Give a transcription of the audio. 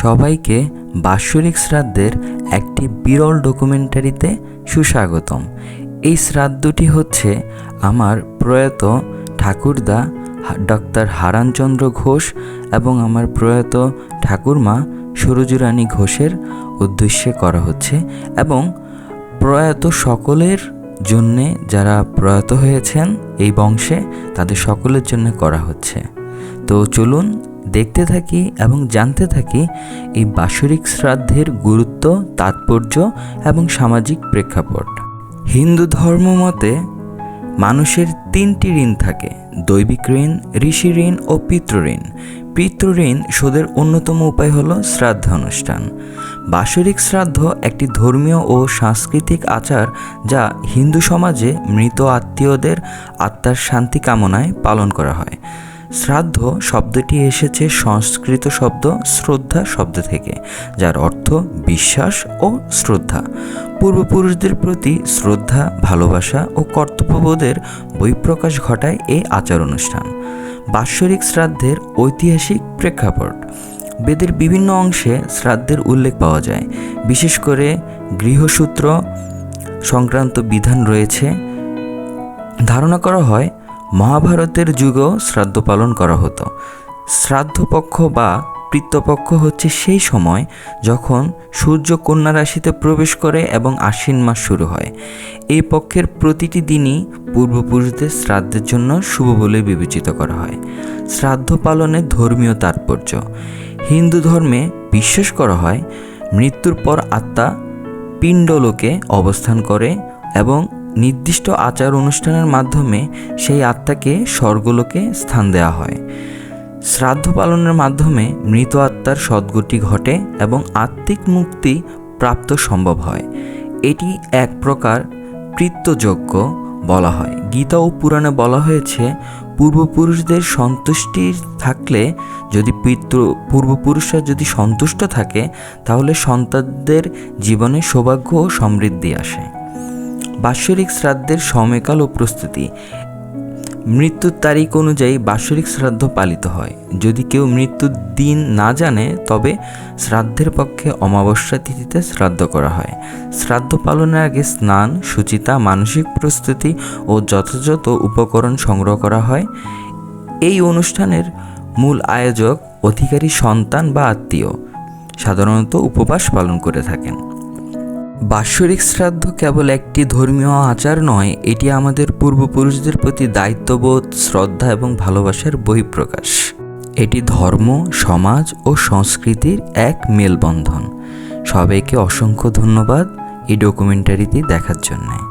সবাইকে বাৎসরিক শ্রাদ্ধের একটি বিরল ডকুমেন্টারিতে সুস্বাগতম। এই শ্রাদ্ধটি হচ্ছে আমার প্রয়াত ঠাকুরদা ডক্টর হারানচন্দ্র ঘোষ এবং আমার প্রয়াত ঠাকুরমা সুরজুরানী ঘোষের উদ্দেশ্যে করা হচ্ছে এবং প্রয়াত সকলের জন্যে যারা প্রয়াত হয়েছেন এই বংশে তাদের সকলের জন্য করা হচ্ছে। তো চলুন দেখতে থাকি এবং জানতে থাকি এই বাৎসরিক শ্রাদ্ধের গুরুত্ব, তাৎপর্য এবং সামাজিক প্রেক্ষাপট। হিন্দু ধর্ম মতে মানুষের তিনটি ঋণ থাকে, দৈবিক ঋণ, ঋষি ঋণ ও পিতৃঋণ পিতৃঋণ শোধের অন্যতম উপায় হল শ্রাদ্ধ অনুষ্ঠান। বাৎসরিক শ্রাদ্ধ একটি ধর্মীয় ও সাংস্কৃতিক আচার যা হিন্দু সমাজে মৃত আত্মীয়দের আত্মার শান্তি কামনায় পালন করা হয়। শ্রাদ্ধ শব্দটি এসেছে সংস্কৃত শব্দ শ্রদ্ধা শব্দ থেকে, যার অর্থ বিশ্বাস ও শ্রদ্ধা। পূর্বপুরুষদের প্রতি শ্রদ্ধা, ভালোবাসা ও কর্তব্যবোধের বহিঃপ্রকাশ ঘটায় এই আচার অনুষ্ঠান বাৎসরিক শ্রাদ্ধের ঐতিহাসিক প্রেক্ষাপট। বেদের বিভিন্ন অংশে শ্রাদ্ধের উল্লেখ পাওয়া যায়। বিশেষ করে গৃহসূত্র সংক্রান্ত বিধান রয়েছে। ধারণা করা হয় মহাভারতের যুগেও শ্রাদ্ধ পালন করা হতো। শ্রাদ্ধপক্ষ বা পিতৃপক্ষ হচ্ছে সেই সময় যখন সূর্য কন্যা রাশিতে প্রবেশ করে এবং আশ্বিন মাস শুরু হয়। এই পক্ষের প্রতিটি দিনই পূর্বপুরুষদের শ্রাদ্ধের জন্য শুভ বলে বিবেচিত করা হয়। শ্রাদ্ধ পালনের ধর্মীয় তাৎপর্য। হিন্দু ধর্মে বিশ্বাস করা হয়, মৃত্যুর পর আত্মা পিণ্ডলোকে অবস্থান করে এবং নির্দিষ্ট আচার অনুষ্ঠানের মাধ্যমে সেই আত্মাকে স্বর্গলোকে স্থান দেওয়া হয়। শ্রাদ্ধ পালনের মাধ্যমে মৃত আত্মার সদ্গতি ঘটে এবং আত্মিক মুক্তি প্রাপ্ত সম্ভব হয়। এটি এক প্রকার কৃত্যযোগ্য বলা হয়। গীতা ও পুরাণে বলা হয়েছে, পূর্বপুরুষদের সন্তুষ্টি থাকলে যদি পিতৃ, পূর্বপুরুষরা যদি সন্তুষ্ট থাকে, তাহলে সন্তানদের জীবনে সৌভাগ্য ও সমৃদ্ধি আসে। বাৎসরিক শ্রাদ্ধের সময়কাল ও প্রস্তুতি। মৃত্যুর তারিখ অনুযায়ী বাৎসরিক শ্রাদ্ধ পালিত হয়। যদি কেউ মৃত্যুর দিন না জানে, তবে শ্রাদ্ধের পক্ষে অমাবস্যা তিথিতে শ্রাদ্ধ করা হয়। শ্রাদ্ধ পালনের আগে স্নান, সুচিতা, মানসিক প্রস্তুতি ও যথাযথ উপকরণ সংগ্রহ করা হয়। এই অনুষ্ঠানের মূল আয়োজক অধিকারী সন্তান বা আত্মীয়। সাধারণত উপবাস পালন করে থাকেন। বাৎসরিক শ্রাদ্ধ কেবল একটি ধর্মীয় আচার নয়, এটি আমাদের পূর্বপুরুষদের প্রতি দায়িত্ববোধ, শ্রদ্ধা এবং ভালোবাসার বহিঃপ্রকাশ। এটি ধর্ম, সমাজ ও সংস্কৃতির এক মেলবন্ধন। সবাইকে অসংখ্য ধন্যবাদ এই ডকুমেন্টারিটি দেখার জন্যে।